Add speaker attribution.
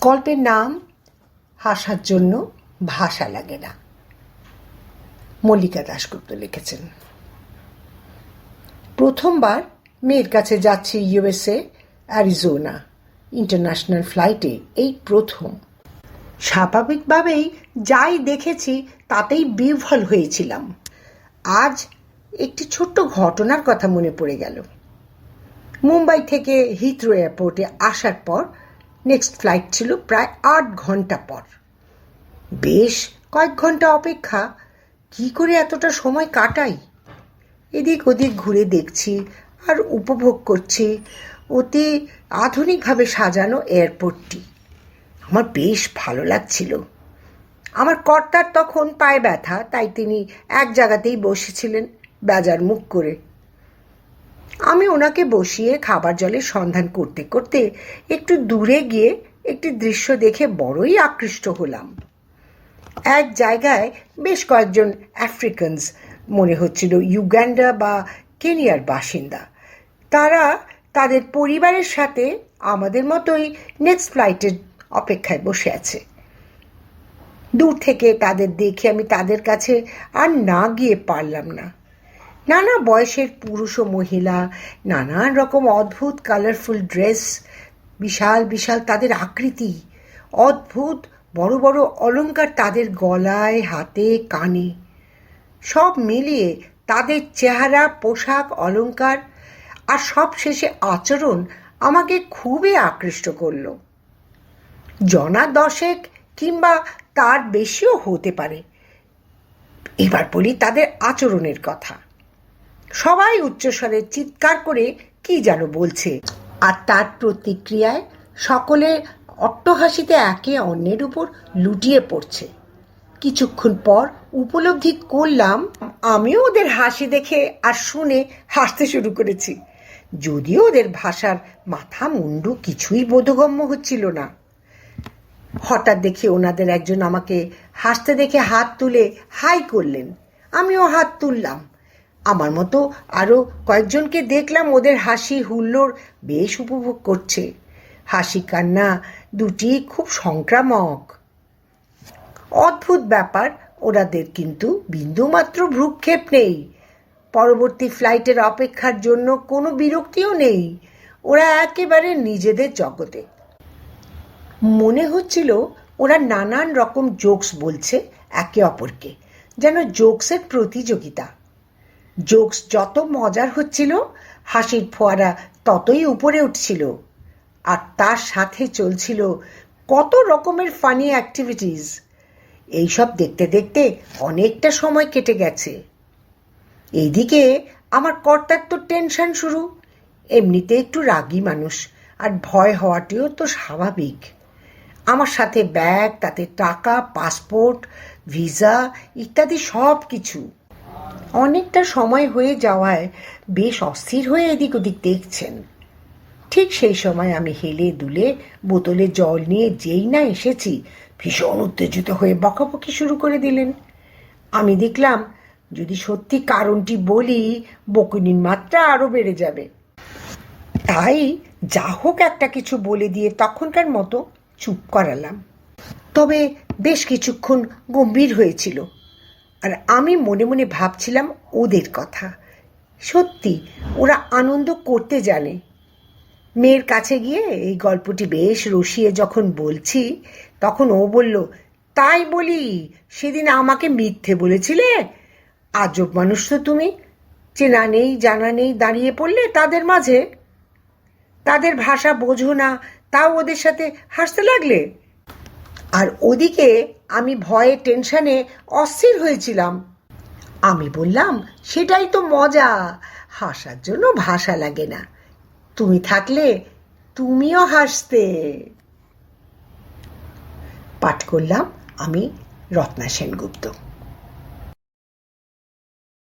Speaker 1: গল্পের নাম হাসার জন্য ভাষা লাগে না। মল্লিকা দাশগুপ্ত লিখেছেন। প্রথমবার মেয়ের কাছে যাচ্ছি ইউএসএ, অ্যারিজোনা। ইন্টারন্যাশনাল ফ্লাইটে এই প্রথম। স্বাভাবিকভাবেই যাই দেখেছি তাতেই বিহ্বল হয়েছিলাম। আজ একটি ছোট্ট ঘটনার কথা মনে পড়ে গেল। মুম্বাই থেকে হিথ্রো এয়ারপোর্টে আসার পর নেক্সট ফ্লাইট ছিল প্রায় আট ঘণ্টা পর। বেশ কয়েক ঘণ্টা অপেক্ষা, কি করে এতটা সময় কাটাই? এদিক ওদিক ঘুরে দেখছি আর উপভোগ করছি অতি আধুনিকভাবে সাজানো এয়ারপোর্টটি। আমার বেশ ভালো লাগছিল। আমার কর্তার তখন পায়ে ব্যথা, তাই তিনি এক জায়গাতেই বসেছিলেন বেজার মুখ করে। আমি ওনাকে বসিয়ে খাবার জলের সন্ধান করতে করতে একটু দূরে গিয়ে একটি দৃশ্য দেখে বড়ই আকৃষ্ট হলাম। এক জায়গায় বেশ কয়েকজন আফ্রিকানস, মনে হচ্ছিল ইউগান্ডা বা কেনিয়ার বাসিন্দা। তারা তাদের পরিবারের সাথে আমাদের মতোই নেক্সট ফ্লাইটের অপেক্ষায় বসে আছে। দূর থেকে তাদের দেখে আমি তাদের কাছে আর না গিয়ে পারলাম না। নানা বয়সের পুরুষ ও মহিলা, নানান রকম অদ্ভুত কালারফুল ড্রেস বিশাল বিশাল তাদের আকৃতি, অদ্ভুত বড় বড় অলংকার তাদের গলায়, হাতে, কানে। সব মিলিয়ে তাদের চেহারা, পোশাক, অলংকার আর সব শেষে আচরণ আমাকে খুবই আকৃষ্ট করল। জনা দশেক কিংবা তার বেশিও হতে পারে। এবার বলি তাদের আচরণের কথা। সবাই উচ্চস্বরে চিৎকার করে কি যেন বলছে। আর তার প্রতিক্রিয়ায় সকলে অট্টহাসিতে একে অন্যের উপর লুটিয়ে পড়ছে। কিছুক্ষণ পর উপলব্ধি করলাম, আমিও ওদের হাসি দেখে আর শুনে হাসতে শুরু করেছি। যদিও ওদের ভাষার মাথা মুন্ডু কিছুই বোধগম্য হচ্ছিল না। হঠাৎ দেখে ওনাদের একজন আমাকে হাসতে দেখে হাত তুলে হাই করলেন। আমিও হাত তুললাম। আমার মতো আরও কয়েকজনকে দেখলাম ওদের হাসি, হুল্লোড় বেশ উপভোগ করছে। হাসি, কান্না দুটি খুব সংক্রামক। অদ্ভুত ব্যাপার ওনাদের কিন্তু বিন্দুমাত্র ভ্রুক্ষেপ নেই। পরবর্তী ফ্লাইটের অপেক্ষার জন্য কোনো বিরক্তিও নেই। ওরা একেবারে নিজেদের জগতে। মনে হচ্ছিল ওরা নানান রকম জোকস বলছে একে অপরকে, যেন জোকসের প্রতিযোগিতা। জোকস যত মজার হচ্ছিল, হাসির ফোয়ারা ততই উপরে উঠছিল। আর তার সাথে চলছিল কত রকমের ফানি অ্যাক্টিভিটিস এইসব দেখতে দেখতে অনেকটা সময় কেটে গেছে। এইদিকে আমার কর্তার তো টেনশন শুরু। এমনিতে একটু রাগী মানুষ, আর ভয় হওয়াটিও তো স্বাভাবিক। আমার সাথে ব্যাগ, তাতে টাকা, পাসপোর্ট, ভিসা ইত্যাদি সব কিছু অনেকটা সময় হয়ে যাওয়ায় বেশ অস্থির হয়ে এদিক ওদিক দেখছেন। ঠিক সেই সময় আমি হেলে দুলে বোতলে জল নিয়ে যেই না এসেছি, ভীষণ উত্তেজিত হয়ে বকাবকি শুরু করে দিলেন। আমি দেখলাম, যদি সত্যি কারণটি বলি, বকুনির মাত্রা আরও বেড়ে যাবে। তাই যা হোক একটা কিছু বলে দিয়ে তখনকার মতো চুপ করালাম। তবে বেশ কিছুক্ষণ গম্ভীর হয়েছিল। আর আমি মনে মনে ভাবছিলাম ওদের কথা। সত্যি, ওরা আনন্দ করতে জানে। মেয়ের কাছে গিয়ে এই গল্পটি বেশ রসিয়ে যখন বলছি, তখন ও বলল, তাই বলি, সেদিন আমাকে মিথ্যে বলেছিলে? আজব মানুষ তো তুমি। চেনা নেই, জানা নেই, দাঁড়িয়ে পড়লে তাদের মাঝে। তাদের ভাষা বোঝো না, তাও ওদের সাথে হাসতে লাগলে? আর ওদিকে আমি ভয়ে টেনশনে অস্থির হয়েছিলাম। আমি বললাম, সেটাই তো মজা, হাসার জন্য ভাষা লাগে না। তুমি থাকলে তুমিও হাসতে। পাঠ করলাম আমি রত্না সেনগুপ্ত।